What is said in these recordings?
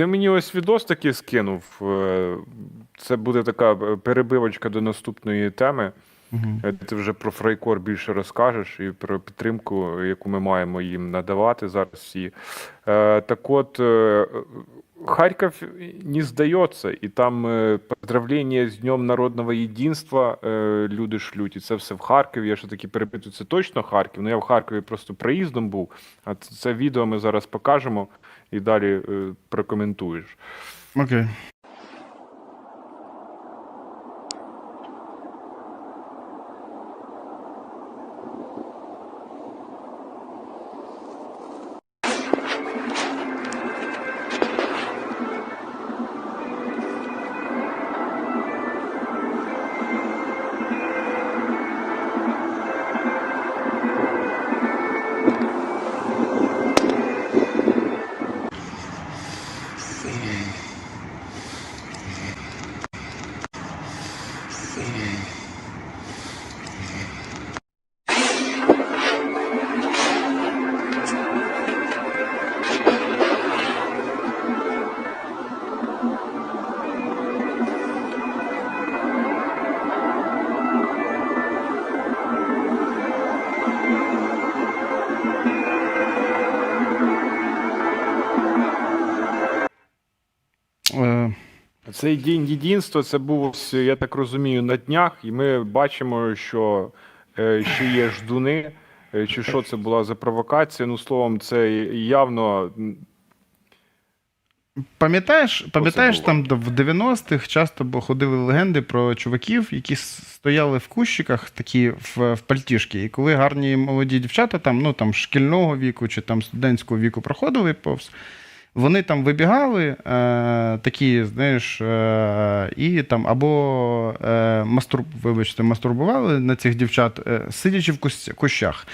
Ти мені ось відос такий скинув. е, Це буде така е, перебивочка до наступної теми. Угу. Ти вже про фрайкор більше розкажеш і про підтримку, яку ми маємо їм надавати зараз всі. Так от, Харків не здається, і там е, поздравлення з Днем Народного Єдинства е, люди шлють, і це все в Харкові. Я ще таки перепитую, це точно Харків. Ну я в Харкові просто проїздом був. А це, відео ми зараз покажемо і далі е, прокоментуєш. Окей. Е, Цей день єдинства це був, я так розумію, на днях, і ми бачимо, що е, ще є ждуни. Е, Чи що це була за провокація? Ну, словом, це явно Пам'ятаєш, пам'ятаєш там в 90-х часто ходили легенди про чуваків, які стояли в кущиках, такі в, в пальтішки, і коли гарні молоді дівчата, там, ну там шкільного віку чи там студентського віку проходили повз, вони там вибігали, е, такі, знаєш, е, і там або е, мастур, вибачте, мастурбували на цих дівчат, е, сидячи в кущах.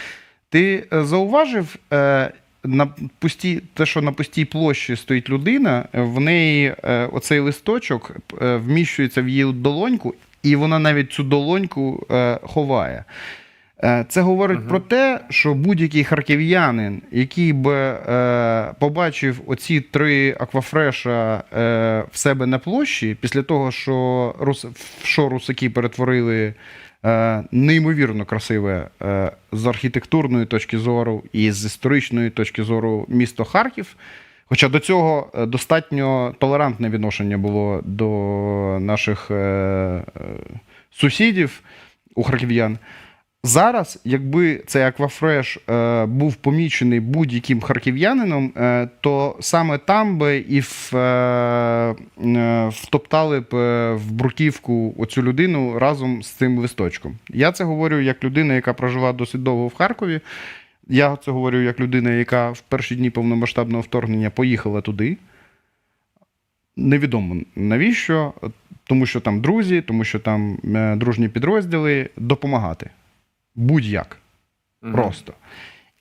Ти е, зауважив е, на пустій, те, що на пустій площі стоїть людина, в неї е, оцей листочок е, вміщується в її долоньку, і вона навіть цю долоньку е, ховає. Е, Це говорить Мгм. про те, що будь-який харків'янин, який би е, побачив оці три аквафреша е, в себе на площі, після того, що, рус, що русаки перетворили е, неймовірно красиве е, з архітектурної точки зору і з історичної точки зору місто Харків. Хоча до цього е, достатньо толерантне відношення було до наших е, е, сусідів у харків'ян. Зараз, якби цей аквафреш е, був помічений будь-яким харків'янином, е, то саме там би і в, е, е, втоптали б е, в бруківку оцю людину разом з цим листочком. Я це говорю як людина, яка прожила досить довго в Харкові. Я це говорю як людина, яка в перші дні повномасштабного вторгнення поїхала туди. Невідомо навіщо, тому що там друзі, тому що там е, дружні підрозділи допомагати. Будь-як. мгм. Просто.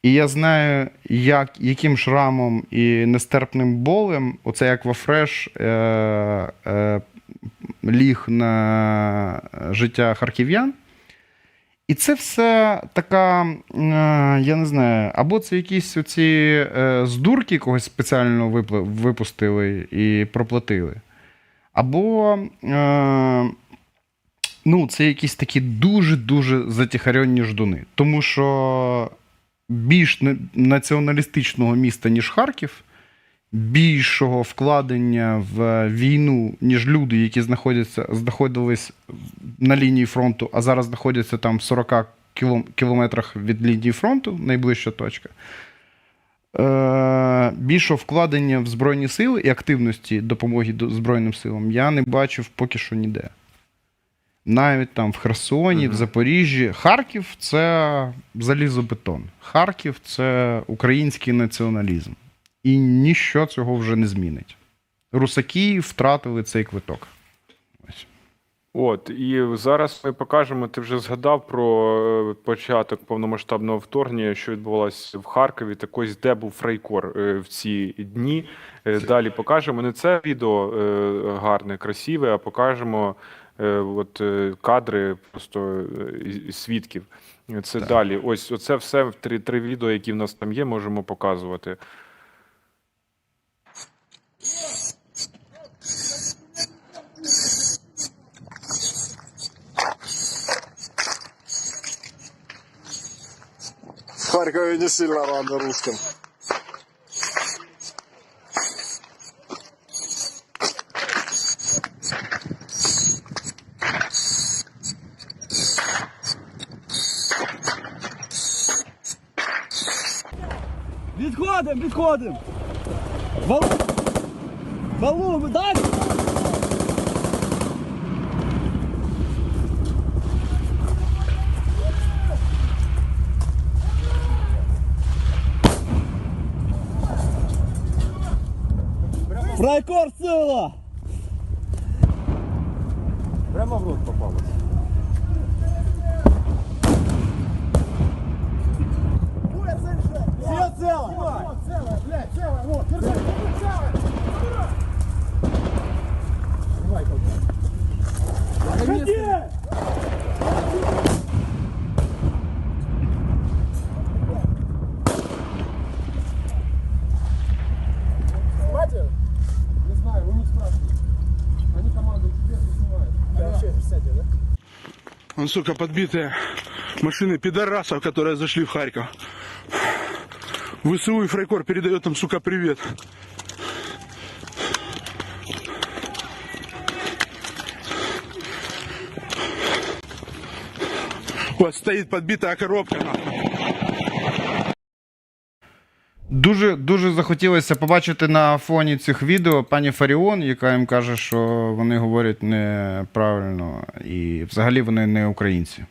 І я знаю, як, яким шрамом і нестерпним болем оцей аквафреш е, е, ліг на життя харків'ян. І це все така, е, я не знаю, або це якісь оці е, здурки когось спеціально випустили і проплатили, або е, ну, це якісь такі дуже-дуже затіхаренні ждуни. Тому що більш націоналістичного міста, ніж Харків, більшого вкладення в війну, ніж люди, які знаходяться, знаходились на лінії фронту, а зараз знаходяться там в 40 кілометрах від лінії фронту, найближча точка. Е, більшого вкладення в Збройні сили і активності допомоги Збройним силам я не бачив поки що ніде. Навіть там в Херсоні, в Запоріжжі. Харків це залізобетон. Харків це український націоналізм. І ніщо цього вже не змінить. Русаки втратили цей квиток. Ось. От, і зараз ми покажемо, ти вже згадав про е, початок повномасштабного вторгнення, що відбувалося в Харкові. Так ось де був Фрейкор е, в ці дні. Е, Далі покажемо не це відео гарне, красиве, а покажемо Е, от е, кадри просто е, свідків. Це так. далі. Ось оце все три три відео, які в нас там є, можемо показувати. В Харькове не сильно рано русским. Відходимо, відходимо. Валу. Валу, дай. Фрайкор сила! Прямо в рот попалось. Все цело! Вот, держи, Давай, Ходи! Не знаю, вы не спрашиваете. Они команду тебе заснимают. Вообще, кстати, да? Он, сука, подбитые машины пидорасов, которые зашли в Харьков. ВСУ и Фрайкор передает им, сука, привет. Вот стоит подбитая коробка. Дуже дуже захотілося побачити на фоні цих відео пані Фаріон, яка їм каже, що вони говорять неправильно і взагалі вони не українці.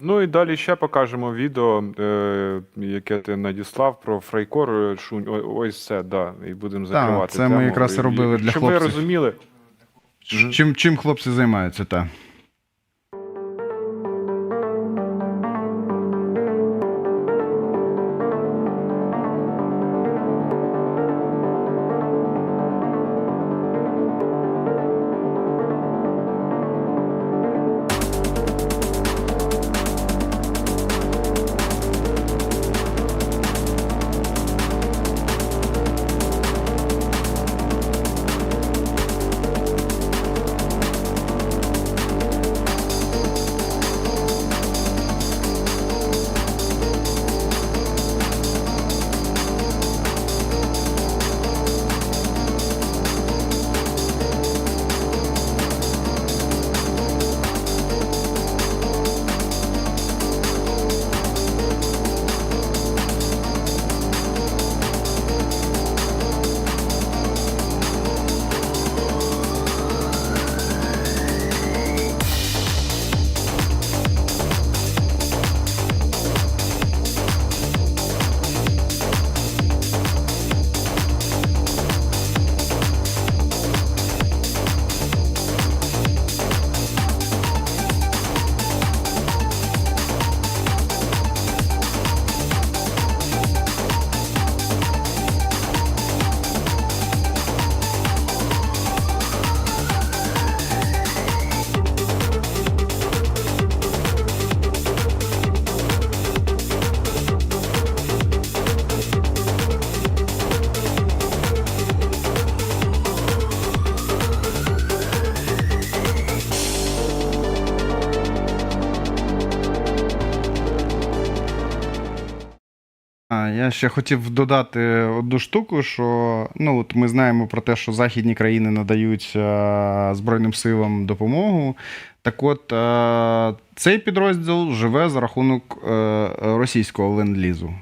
Ну і далі ще покажемо відео, е, яке ти надіслав про Фрейкор. е, Шунь. О- Ось це, да. І будемо закривати. це ми тему. якраз і робили для Щоб ви хлопців. розуміли, Чим, чим хлопці займаються, так. Я ще хотів додати одну штуку, що ну, от ми знаємо про те, що західні країни надають е, Збройним силам допомогу. Так от, е, цей підрозділ живе за рахунок е, російського ленд-лізу.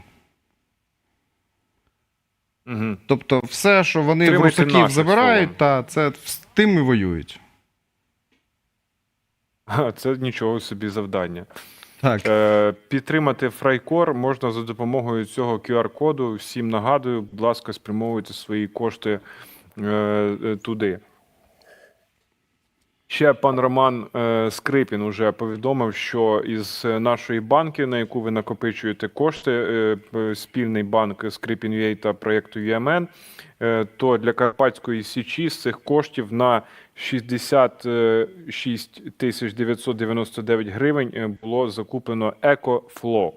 Угу. Тобто, все, що вони в русаків наше забирають, та, це з тим і воюють. Це нічого собі завдання. Так. Е, підтримати Фрайкор можна за допомогою цього QR-коду. Всім нагадую, будь ласка, спрямовуйте свої кошти е, е, туди. Ще пан Роман е, Скрипін уже повідомив, що із нашої банки, на яку ви накопичуєте кошти, е, спільний банк Скрипін UA та проєкту UMN, е, то для Карпатської Січі з цих коштів на 66 тисяч 999 гривень було закуплено EcoFlow.